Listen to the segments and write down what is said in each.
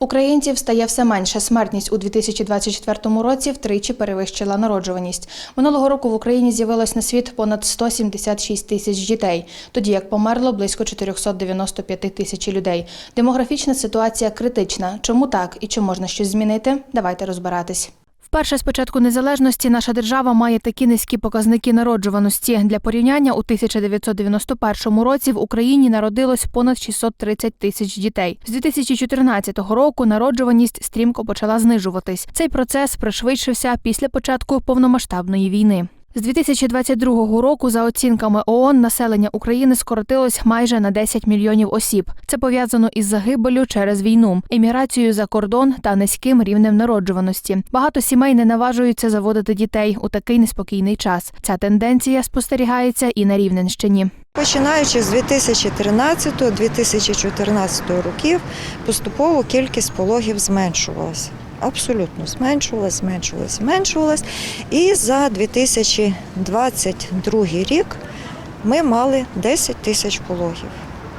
Українців стає все менше. Смертність у 2024 році втричі перевищила народжуваність. Минулого року в Україні з'явилось на світ понад 176 тисяч дітей, тоді як померло близько 495 тисяч людей. Демографічна ситуація критична. Чому так і чи можна щось змінити? Давайте розбиратись. Вперше з початку незалежності наша держава має такі низькі показники народжуваності. Для порівняння у 1991 році в Україні народилось понад 630 тисяч дітей. З 2014 року народжуваність стрімко почала знижуватись. Цей процес пришвидшився після початку повномасштабної війни. З 2022 року, за оцінками ООН, населення України скоротилось майже на 10 мільйонів осіб. Це пов'язано із загибелю через війну, еміграцією за кордон та низьким рівнем народжуваності. Багато сімей не наважуються заводити дітей у такий неспокійний час. Ця тенденція спостерігається і на Рівненщині. Починаючи з 2013-2014 років, поступово кількість пологів зменшувалася. Абсолютно зменшувалась, зменшувалась, зменшувалась. І за 2022 рік ми мали 10 тисяч пологів.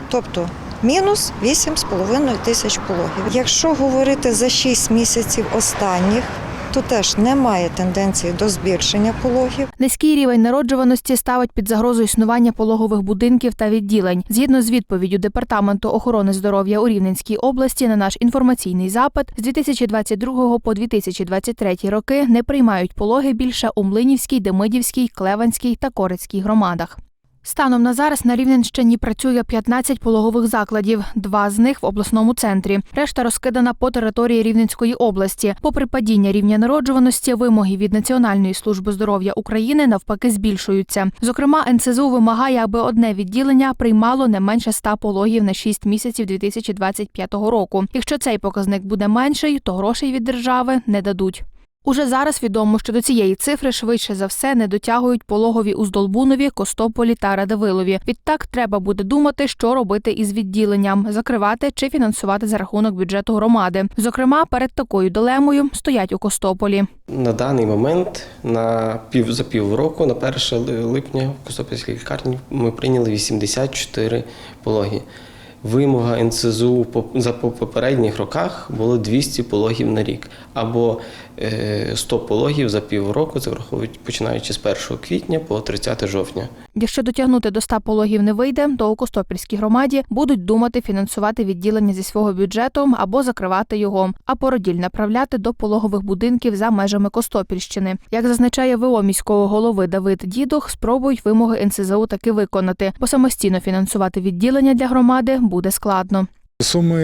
Тобто мінус 8,5 тисяч пологів. Якщо говорити за 6 місяців останніх, то теж немає тенденції до збільшення пологів. Низький рівень народжуваності ставить під загрозу існування пологових будинків та відділень. Згідно з відповіддю департаменту охорони здоров'я у Рівненській області на наш інформаційний запит з 2022 по 2023 роки не приймають пологи більше у Млинівській, Демидівській, Клеванській та Корицькій громадах. Станом на зараз на Рівненщині працює 15 пологових закладів, два з них в обласному центрі. Решта розкидана по території Рівненської області. Попри падіння рівня народжуваності, вимоги від Національної служби здоров'я України навпаки збільшуються. Зокрема, НСЗУ вимагає, аби одне відділення приймало не менше 100 пологів на 6 місяців 2025 року. Якщо цей показник буде менший, то грошей від держави не дадуть. Уже зараз відомо, що до цієї цифри швидше за все не дотягують пологові у Здолбунові, Костополі та Радивилові. Відтак треба буде думати, що робити із відділенням закривати чи фінансувати за рахунок бюджету громади. Зокрема, перед такою дилемою стоять у Костополі. На даний момент на пів за півроку, на 1 липня в Костопільській лікарні ми прийняли 84 пологи. Вимога НСЗУ за по- попередніх роках було 200 пологів на рік або е, 100 пологів за півроку. Це враховують починаючи з 1 квітня по 30 жовтня. Якщо дотягнути до 100 пологів не вийде, то у Костопільській громаді будуть думати фінансувати відділення зі свого бюджету або закривати його, а породіль направляти до пологових будинків за межами Костопільщини. Як зазначає ВО міського голови Давид Дідух, спробують вимоги НСЗУ таки виконати, бо самостійно фінансувати відділення для громади буде складно. Суми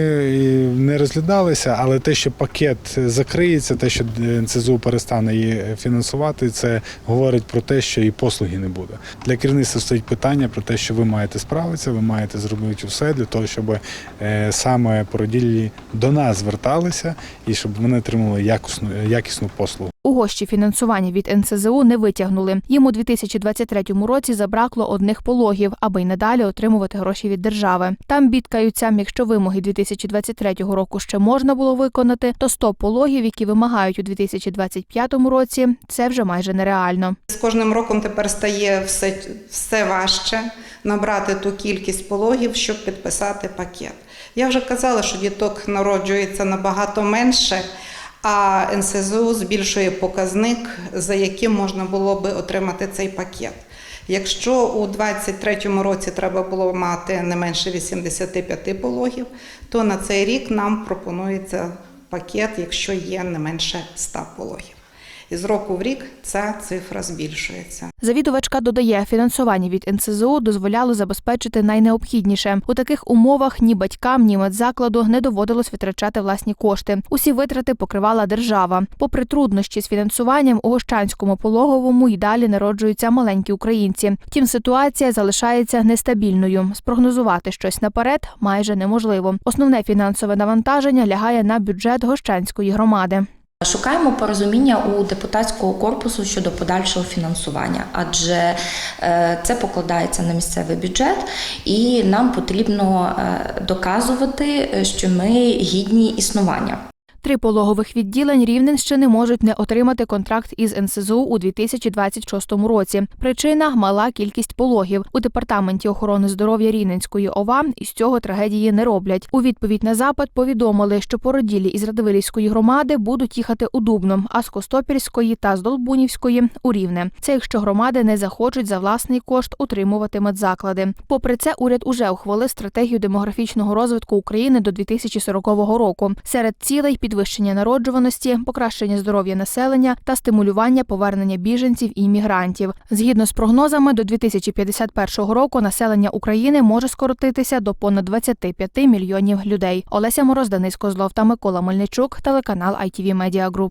не розглядалися, але те, що пакет закриється, те, що НСЗУ перестане її фінансувати, це говорить про те, що і послуги не буде. Для керівництва стоїть питання про те, що ви маєте справитися, ви маєте зробити все для того, щоб е, саме породіллі до нас зверталися і щоб вони отримали якісну, якісну послугу. У гощі фінансування від НСЗУ не витягнули. Їм у 2023 році забракло одних пологів, аби й надалі отримувати гроші від держави. Там бідкаються, якщо вимоги 2023 року ще можна було виконати, то 100 пологів, які вимагають у 2025 році, це вже майже нереально. З кожним роком тепер стає все, все важче набрати ту кількість пологів, щоб підписати пакет. Я вже казала, що діток народжується набагато менше, а НСЗУ збільшує показник, за яким можна було би отримати цей пакет. Якщо у 2023 році треба було мати не менше 85 пологів, то на цей рік нам пропонується пакет, якщо є не менше 100 пологів. І з року в рік ця цифра збільшується. Завідувачка додає, фінансування від НСЗУ дозволяло забезпечити найнеобхідніше. У таких умовах ні батькам, ні медзакладу не доводилось витрачати власні кошти. Усі витрати покривала держава. Попри труднощі з фінансуванням у Гощанському пологовому й далі народжуються маленькі українці. Втім, ситуація залишається нестабільною. Спрогнозувати щось наперед майже неможливо. Основне фінансове навантаження лягає на бюджет Гощанської громади. Шукаємо порозуміння у депутатського корпусу щодо подальшого фінансування, адже е, це покладається на місцевий бюджет, і нам потрібно е, доказувати, що ми гідні існування. Три пологових відділень Рівненщини можуть не отримати контракт із НСЗУ у 2026 році. Причина мала кількість пологів. У департаменті охорони здоров'я Рівненської ОВА із цього трагедії не роблять. У відповідь на запит повідомили, що породілі із Радивилівської громади будуть їхати у Дубно, а з Костопільської та з Долбунівської у Рівне. Це якщо громади не захочуть за власний кошт утримувати медзаклади. Попри це, уряд уже ухвалив стратегію демографічного розвитку України до 2040 року. Серед цілей підвищення народжуваності, покращення здоров'я населення та стимулювання повернення біженців і іммігрантів. Згідно з прогнозами, до 2051 року населення України може скоротитися до понад 25 мільйонів людей. Олеся Мороз, Денис Козлов та Микола Мельничук, телеканал ITV Media Group.